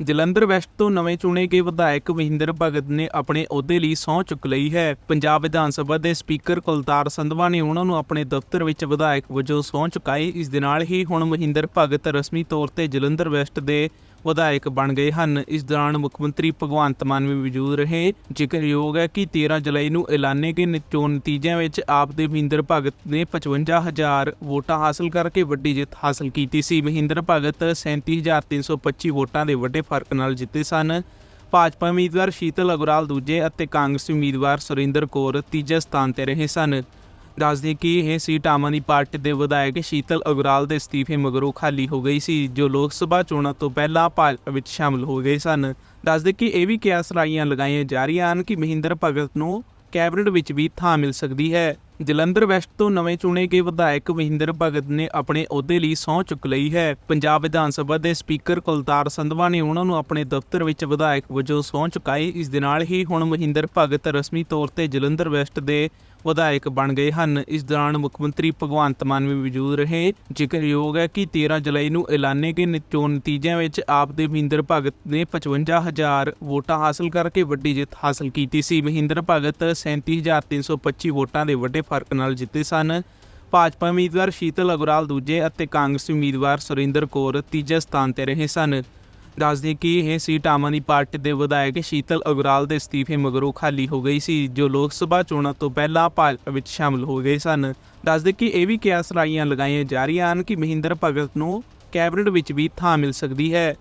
Jalandhar West ਤੋਂ ਨਵੇਂ ਚੁਣੇ ਗਏ ਵਿਧਾਇਕ ਮਹਿੰਦਰ ਭਗਤ ਨੇ ਆਪਣੇ ਅਹੁਦੇ ਲਈ ਸਹੁੰ ਚੁੱਕ ਲਈ ਹੈ। ਪੰਜਾਬ ਵਿਧਾਨ ਸਭਾ ਦੇ ਸਪੀਕਰ ਕੁਲਤਾਰ ਸੰਧਵਾ ਨੇ ਉਹਨਾਂ ਨੂੰ ਆਪਣੇ ਦਫ਼ਤਰ ਵਿੱਚ ਵਿਧਾਇਕ ਵਜੋਂ ਸਹੁੰ ਚੁਕਾਈ। ਇਸ ਦੇ ਨਾਲ ਹੀ ਹੁਣ ਮਹਿੰਦਰ ਭਗਤ ਰਸਮੀ ਤੌਰ ਤੇ ਜਲੰਧਰ ਵੈਸਟ ਦੇ ਵਿਧਾਇਕ ਬਣ ਗਏ ਹਨ। ਇਸ ਦੌਰਾਨ ਮੁੱਖ ਮੰਤਰੀ ਭਗਵੰਤ ਮਾਨ ਵੀ ਮੌਜੂਦ ਰਹੇ। ਜ਼ਿਕਰਯੋਗ ਹੈ ਕਿ 13 ਜੁਲਾਈ ਨੂੰ ਐਲਾਨੇ ਗਏ ਨ- ਚੋਣ ਨਤੀਜਿਆਂ ਵਿੱਚ ਆਪ ਦੇ ਮਹਿੰਦਰ ਭਗਤ ਨੇ 55000 ਵੋਟਾਂ ਹਾਸਲ ਕਰਕੇ ਵੱਡੀ ਜਿੱਤ ਹਾਸਲ ਕੀਤੀ ਸੀ। ਮਹਿੰਦਰ ਭਗਤ 37325 ਵੋਟਾਂ ਦੇ ਵੱਡੇ ਫ਼ਰਕ ਨਾਲ ਜਿੱਤੇ ਸਨ। ਭਾਜਪਾ ਉਮੀਦਵਾਰ ਸ਼ੀਤਲ ਅਗਰਾਲ ਦੂਜੇ ਅਤੇ ਕਾਂਗਰਸੀ ਉਮੀਦਵਾਰ ਸੁਰਿੰਦਰ ਕੌਰ ਤੀਜੇ ਸਥਾਨ ਤੇ ਰਹੇ ਸਨ। ਦੱਸਦੇ ਕਿ ਇਹ ਸੀਟ ਆਮ ਆਦਮੀ ਪਾਰਟੀ ਦੇ ਵਿਧਾਇਕ ਸ਼ੀਤਲ ਅਗਰਾਲ ਦੇ ਅਸਤੀਫੇ ਮਗਰੋਂ ਖਾਲੀ ਹੋ ਗਈ ਸੀ, ਜੋ ਲੋਕ ਸਭਾ ਚੋਣਾਂ ਤੋਂ ਪਹਿਲਾਂ ਭਾਜਪਾ ਵਿੱਚ ਸ਼ਾਮਲ ਹੋ ਗਏ ਸਨ। ਦੱਸਦੇ ਕਿ ਇਹ ਵੀ ਕਿਆਸ ਰਾਈਆਂ ਲਗਾਈਆਂ ਜਾ ਰਹੀਆਂ ਹਨ ਕਿ ਮਹਿੰਦਰ ਭਗਤ ਨੂੰ ਕੈਬਨਿਟ ਵਿੱਚ ਵੀ ਥਾਂ ਮਿਲ ਸਕਦੀ ਹੈ। ਜਲੰਧਰ ਵੈਸਟ ਤੋਂ ਨਵੇਂ ਚੁਣੇ ਗਏ ਵਿਧਾਇਕ ਮਹਿੰਦਰ ਭਗਤ ਨੇ ਆਪਣੇ ਅਹੁਦੇ ਲਈ ਸਹੁੰ ਚੁੱਕ ਲਈ ਹੈ। ਪੰਜਾਬ ਵਿਧਾਨ ਸਭਾ ਦੇ ਸਪੀਕਰ ਕੁਲਤਾਰ ਸੰਧਵਾ ਨੇ ਉਹਨਾਂ ਨੂੰ ਆਪਣੇ ਦਫ਼ਤਰ ਵਿੱਚ ਵਿਧਾਇਕ ਵਜੋਂ ਸਹੁੰ ਚੁਕਾਈ। ਇਸ ਦੇ ਨਾਲ ਹੀ ਹੁਣ ਮਹਿੰਦਰ ਭਗਤ ਰਸਮੀ ਤੌਰ ਤੇ ਜਲੰਧਰ ਵੈਸਟ ਦੇ ਵਿਧਾਇਕ ਬਣ ਗਏ ਹਨ। ਇਸ ਦੌਰਾਨ ਮੁੱਖ ਮੰਤਰੀ ਭਗਵੰਤ ਮਾਨ ਵੀ ਮੌਜੂਦ ਰਹੇ। ਜ਼ਿਕਰਯੋਗ ਹੈ ਕਿ 13 ਜੁਲਾਈ ਨੂੰ ਐਲਾਨੇ ਗਏ ਨ- ਚੋਣ ਨਤੀਜਿਆਂ ਵਿੱਚ ਆਪ ਦੇ ਮਹਿੰਦਰ ਭਗਤ ਨੇ 55000 ਵੋਟਾਂ ਹਾਸਲ ਕਰਕੇ ਵੱਡੀ ਜਿੱਤ ਹਾਸਲ ਕੀਤੀ ਸੀ। ਮਹਿੰਦਰ ਭਗਤ 37325 ਵੋਟਾਂ ਦੇ ਵੱਡੇ ਫ਼ਰਕ ਨਾਲ ਜਿੱਤੇ ਸਨ। ਭਾਜਪਾ ਉਮੀਦਵਾਰ ਸ਼ੀਤਲ ਅਗਰਾਲ ਦੂਜੇ ਅਤੇ ਕਾਂਗਰਸੀ ਉਮੀਦਵਾਰ ਸੁਰਿੰਦਰ ਕੌਰ ਤੀਜੇ ਸਥਾਨ ਤੇ ਰਹੇ ਸਨ। ਦੱਸਦੇ ਕਿ ਇਹ ਸੀਟ ਆਮ ਆਦਮੀ ਪਾਰਟੀ ਦੇ ਵਿਧਾਇਕ ਸ਼ੀਤਲ ਅਗਰਾਲ ਦੇ ਅਸਤੀਫੇ ਮਗਰੋਂ ਖਾਲੀ ਹੋ ਗਈ ਸੀ, ਜੋ ਲੋਕ ਸਭਾ ਚੋਣਾਂ ਤੋਂ ਪਹਿਲਾਂ ਭਾਜਪਾ ਵਿੱਚ ਸ਼ਾਮਲ ਹੋ ਗਏ ਸਨ। ਦੱਸਦੇ ਕਿ ਇਹ ਵੀ ਕਿਆਸ ਰਾਈਆਂ ਲਗਾਈਆਂ ਜਾ ਰਹੀਆਂ ਹਨ ਕਿ ਮਹਿੰਦਰ ਭਗਤ ਨੂੰ ਕੈਬਨਿਟ ਵਿੱਚ ਵੀ ਥਾਂ ਮਿਲ ਸਕਦੀ ਹੈ।